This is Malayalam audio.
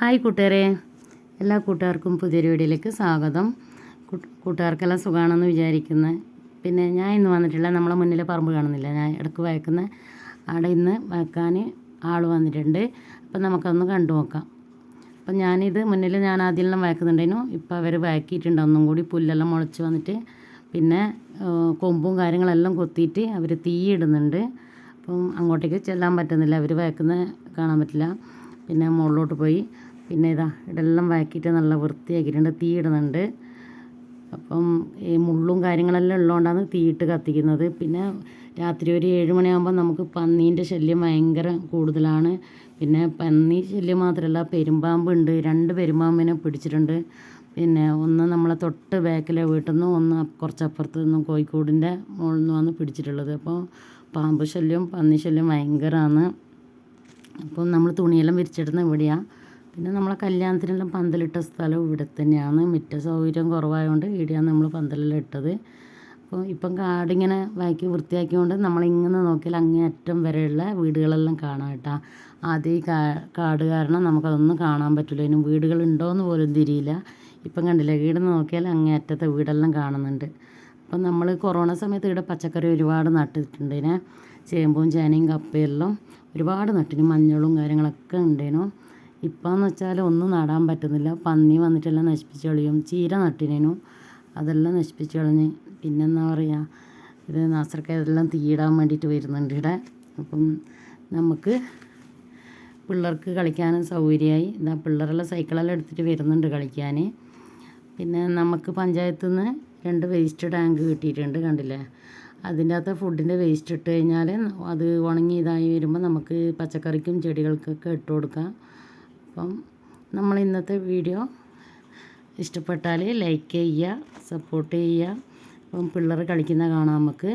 ഹായ് കൂട്ടുകാരെ. എല്ലാ കൂട്ടുകാർക്കും പുതിയൊരു വീഡിയോയിലേക്ക് സ്വാഗതം. കൂട്ടുകാർക്കെല്ലാം സുഖമാണെന്ന് വിചാരിക്കുന്നത് പിന്നെ ഞാൻ ഇന്ന് വന്നിട്ടില്ല നമ്മളെ മുന്നിൽ പറമ്പ് കാണുന്നില്ല. ഞാൻ ഇടയ്ക്ക് വയക്കുന്ന അവിടെ ഇന്ന് വയക്കാൻ ആൾ വന്നിട്ടുണ്ട്. അപ്പം നമുക്കൊന്ന് കണ്ടു നോക്കാം. അപ്പം ഞാനിത് മുന്നിൽ ഞാൻ ആദ്യമെല്ലാം വയക്കുന്നുണ്ടായിരുന്നു. ഇപ്പം അവർ വയക്കിയിട്ടുണ്ട്. ഒന്നും കൂടി പുല്ലെല്ലാം മുളച്ച് വന്നിട്ട് പിന്നെ കൊമ്പും കാര്യങ്ങളെല്ലാം കൊത്തിയിട്ട് അവർ തീയിടുന്നുണ്ട് അപ്പം അങ്ങോട്ടേക്ക് ചെല്ലാൻ പറ്റുന്നില്ല. അവർ വയക്കുന്ന കാണാൻ പറ്റില്ല. പിന്നെ മുകളിലോട്ട് പോയി പിന്നെ ഇതാ ഇതെല്ലാം വഴക്കിയിട്ട് നല്ല വൃത്തിയാക്കിയിട്ടുണ്ട് തീ ഇടുന്നുണ്ട്. അപ്പം ഈ മുള്ളും കാര്യങ്ങളെല്ലാം ഉള്ളതുകൊണ്ടാണ് തീയിട്ട് കത്തിക്കുന്നത്. പിന്നെ രാത്രി ഒരു ഏഴ് മണിയാകുമ്പോൾ നമുക്ക് പന്നീന്റെ ശല്യം ഭയങ്കര കൂടുതലാണ്. പിന്നെ പന്നി ശല്യം മാത്രമല്ല പെരുമ്പാമ്പുണ്ട് രണ്ട് പെരുമ്പാമ്പിനെ പിടിച്ചിട്ടുണ്ട്. പിന്നെ ഒന്ന് നമ്മളെ തൊട്ട് ബാക്കിലെ വീട്ടിൽ നിന്നും ഒന്ന് കുറച്ചപ്പുറത്ത് നിന്നും കോഴിക്കോടിന്റെ മുകളിൽ നിന്ന് വന്ന് പിടിച്ചിട്ടുള്ളത്. അപ്പോൾ പാമ്പ് ശല്യം പന്നി ശല്യം ഭയങ്കരമാണ്. അപ്പം നമ്മൾ തുണിയെല്ലാം വിരിച്ചിടുന്ന ഇവിടെയാണ് പിന്നെ നമ്മളെ കല്യാണത്തിനെല്ലാം പന്തലിട്ട സ്ഥലം ഇവിടെ തന്നെയാണ്. മിറ്റ സൗകര്യം കുറവായതുകൊണ്ട് ഇവിടെയാണ് നമ്മൾ പന്തലെല്ലാം ഇട്ടത്. അപ്പോൾ ഇപ്പം കാടിങ്ങനെ വാക്കി വൃത്തിയാക്കിക്കൊണ്ട് നമ്മളിങ്ങനെ നോക്കിയാൽ അങ്ങേ അറ്റം വരെയുള്ള വീടുകളെല്ലാം കാണാം കേട്ടോ. ആദ്യം ഈ കാട് കാരണം നമുക്കതൊന്നും കാണാൻ പറ്റില്ല. ഇനി വീടുകളുണ്ടോയെന്ന് പോലും തിരിയില്ല. ഇപ്പം കണ്ടില്ല വീട് നോക്കിയാൽ അങ്ങേ അറ്റത്തെ വീടെല്ലാം കാണുന്നുണ്ട്. അപ്പം നമ്മൾ കൊറോണ സമയത്ത് ഇവിടെ പച്ചക്കറി ഒരുപാട് നട്ടിട്ടുണ്ട് ഇതിനെ ചേമ്പും ചേനയും കപ്പയെല്ലാം ഒരുപാട് നട്ടിന്. മഞ്ഞളും കാര്യങ്ങളൊക്കെ ഉണ്ടേനു. ഇപ്പോഴെന്ന് വെച്ചാൽ ഒന്നും നടാൻ പറ്റുന്നില്ല. പന്നി വന്നിട്ടെല്ലാം നശിപ്പിച്ച് കളയും. ചീര നട്ടിനേനു. അതെല്ലാം നശിപ്പിച്ച് കളഞ്ഞ് പിന്നെന്താ പറയുക ഇത് നാസർക്ക് ഇതെല്ലാം തീയിടാൻ വേണ്ടിയിട്ട് വരുന്നുണ്ട് ഇവിടെ. അപ്പം നമുക്ക് പിള്ളേർക്ക് കളിക്കാനും സൗകര്യമായി. ഇതാ പിള്ളേരെല്ലാം സൈക്കിളെല്ലാം എടുത്തിട്ട് വരുന്നുണ്ട് കളിക്കാൻ. പിന്നെ നമുക്ക് പഞ്ചായത്തു നിന്ന് രണ്ട് വേസ്റ്റ് ടാങ്ക് കിട്ടിയിട്ടുണ്ട് കണ്ടില്ലേ? അതിന്റെ അകത്ത് ഫുഡിന്റെ വേസ്റ്റ് ഇട്ട് കഴിഞ്ഞാൽ അത് ഉണങ്ങി ഇതായി വരുമ്പോൾ നമുക്ക് പച്ചക്കറിക്കും ചെടികൾക്കൊക്കെ ഇട്ട് കൊടുക്കാം. അപ്പം നമ്മൾ ഇന്നത്തെ വീഡിയോ ഇഷ്ടപ്പെട്ടാൽ ലൈക്ക് ചെയ്യുക സപ്പോർട്ട് ചെയ്യുക. അപ്പം പിള്ളേർ കളിക്കുന്ന കാണാം നമുക്ക്.